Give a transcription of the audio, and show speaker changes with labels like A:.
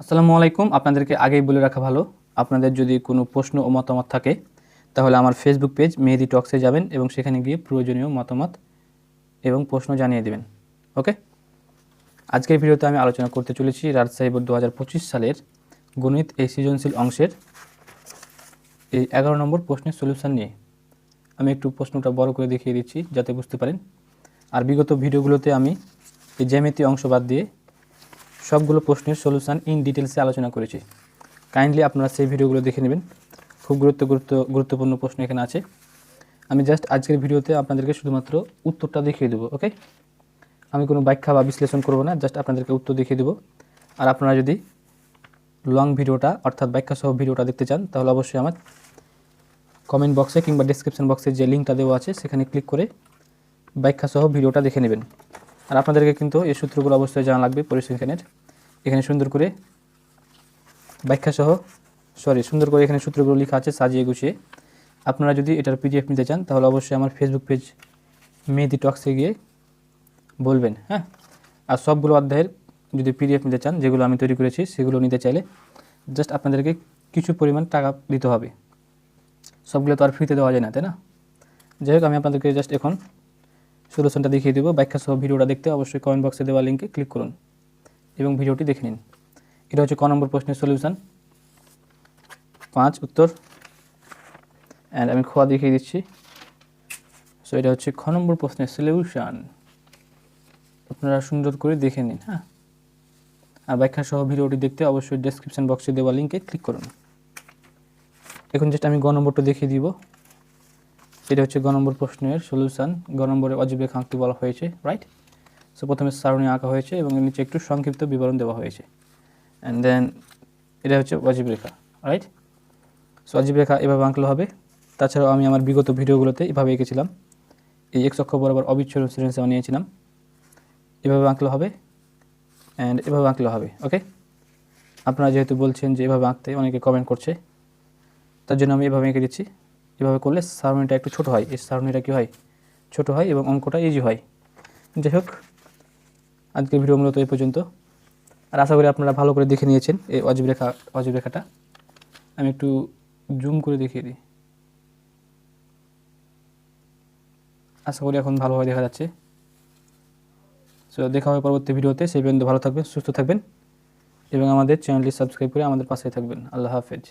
A: আসসালামু আলাইকুম। আপনাদেরকে আগেই বলে রাখা ভালো। আপনাদের যদি কোনো প্রশ্ন ও মতামত থাকে, তাহলে আমার ফেসবুক পেজ মেহেদি টক্সে যাবেন এবং সেখানে গিয়ে প্রয়োজনীয় মতামত এবং প্রশ্ন জানিয়ে দেবেন। ওকে আজকের ভিডিওতে আমি আলোচনা করতে চলেছি রাজশাহী বোর্ড দু হাজার পঁচিশ সালের গণিত এই সৃজনশীল অংশের এই এগারো নম্বর প্রশ্নের সলিউশন নিয়ে। আমি একটু প্রশ্নটা বড় করে দেখিয়ে দিচ্ছি, যাতে বুঝতে পারেন। আর বিগত ভিডিওগুলোতে আমি এই জ্যামিতি অংশ বাদ দিয়ে সবগুলো প্রশ্নের সলিউশন ইন ডিটেলসে আলোচনা করেছি। কাইন্ডলি আপনারা সেই ভিডিওগুলো দেখে নেবেন। খুব গুরুত্ব গুরুত্ব, গুরুত্বপূর্ণ প্রশ্ন এখানে আছে। আমি জাস্ট আজকের ভিডিওতে আপনাদেরকে শুধুমাত্র উত্তরটা দেখিয়ে দেবো ওকে আমি কোনো ব্যাখ্যা বা বিশ্লেষণ করব না জাস্ট আপনাদেরকে উত্তর দেখিয়ে দেবো। আর আপনারা যদি লং ভিডিওটা, অর্থাৎ ব্যাখ্যা সহ ভিডিওটা দেখতে চান, তাহলে অবশ্যই আমার কমেন্ট বক্সে কিংবা ডিসক্রিপশন বক্সে যে লিঙ্কটা দেওয়া আছে, সেখানে ক্লিক করে ব্যাখ্যা সহ ভিডিওটা দেখে নেবেন। আর আপনাদেরকে কিন্তু এই সূত্রগুলো অবশ্যই জানা লাগবে, পরিসংখ্যানের। এখানে সুন্দর করে ব্যাখ্যা সহ সরি সুন্দর করে এখানে সূত্রগুলো লেখা আছে, সাজিয়ে গুছিয়ে। আপনারা যদি এটার পিডিএফ নিতে চান, তাহলে অবশ্যই আমার ফেসবুক পেজ মেহেদি টক্সে গিয়ে বলবেন হ্যাঁ? আর সবগুলো অধ্যায়ের যদি পিডিএফ নিতে চান, যেগুলো আমি তৈরি করেছি, সেগুলো নিতে চাইলে জাস্ট আপনাদেরকে কিছু পরিমাণ টাকা দিতে হবে। সবগুলো তো আর ফ্রিতে দেওয়া যায় না, তাই না? যাই হোক, আমি আপনাদেরকে জাস্ট এখন সলিউশনটা দেখিয়ে দেবো। ব্যাখ্যা সহ ভিডিওটা দেখতে অবশ্যই কমেন্ট বক্সে দেওয়া লিঙ্কে ক্লিক করুন। এবং ভিডিওটি দেখে নিন। এটা হচ্ছে ক নম্বর প্রশ্নের সলিউশন পাঁচ, উত্তর। অ্যান্ড আমি খোয়া দেখিয়ে দিচ্ছি। সো এটা হচ্ছে খ নম্বর প্রশ্নের সলিউশন আপনারা সুন্দর করে দেখে নিন হ্যাঁ? আর ব্যাখ্যা সহ ভিডিওটি দেখতে অবশ্যই ডেসক্রিপশন বক্সে দেওয়া লিঙ্কে ক্লিক করুন। এখন জাস্ট আমি গ নম্বরটা দেখিয়ে দিব। এটা হচ্ছে গ নম্বর প্রশ্নের সলিউশন গ নম্বরে অজীব আঁকতে বলা হয়েছে রাইট সো প্রথমে সারণী আঁকা হয়েছে এবং নিচে একটু সংক্ষিপ্ত বিবরণ দেওয়া হয়েছে। অ্যান্ড দেন এটা হচ্ছে অজীব রেখা রাইট সো অজীব রেখা এভাবে আঁকলে হবে। তাছাড়াও আমি আমার বিগত ভিডিওগুলোতে এভাবে এঁকেছিলাম। এই এক অক্ষ বরাবর অবিচ্ছন্ন সিলেন্সে বানিয়েছিলাম এভাবে আঁকলে হবে অ্যান্ড এভাবে আঁকলে হবে ওকে আপনারা যেহেতু বলছেন যে এভাবে আঁকতে অনেকে কমেন্ট করছে, তার জন্য আমি এভাবে এঁকে দিচ্ছি। এভাবে করলে সারণীটা একটু ছোট হয়। এই সারণীটা কী হয়? ছোট হয় এবং অঙ্কটা ইজি হয়। যাই হোক আজকের ভিডিও মূলত এই পর্যন্ত। আর আশা করি আপনারা ভালো করে দেখে নিয়েছেন এই অজীব রেখা, অজীব রেখাটা। আমি একটু জুম করে দেখিয়ে দিই। আশা করি এখন ভালোভাবে দেখা যাচ্ছে। সো দেখা হবে পরবর্তী ভিডিওতে। সেই পর্যন্ত ভালো থাকবেন, সুস্থ থাকবেন এবং আমাদের চ্যানেলটি সাবস্ক্রাইব করে আমাদের পাশে থাকবেন। আল্লাহ হাফেজ।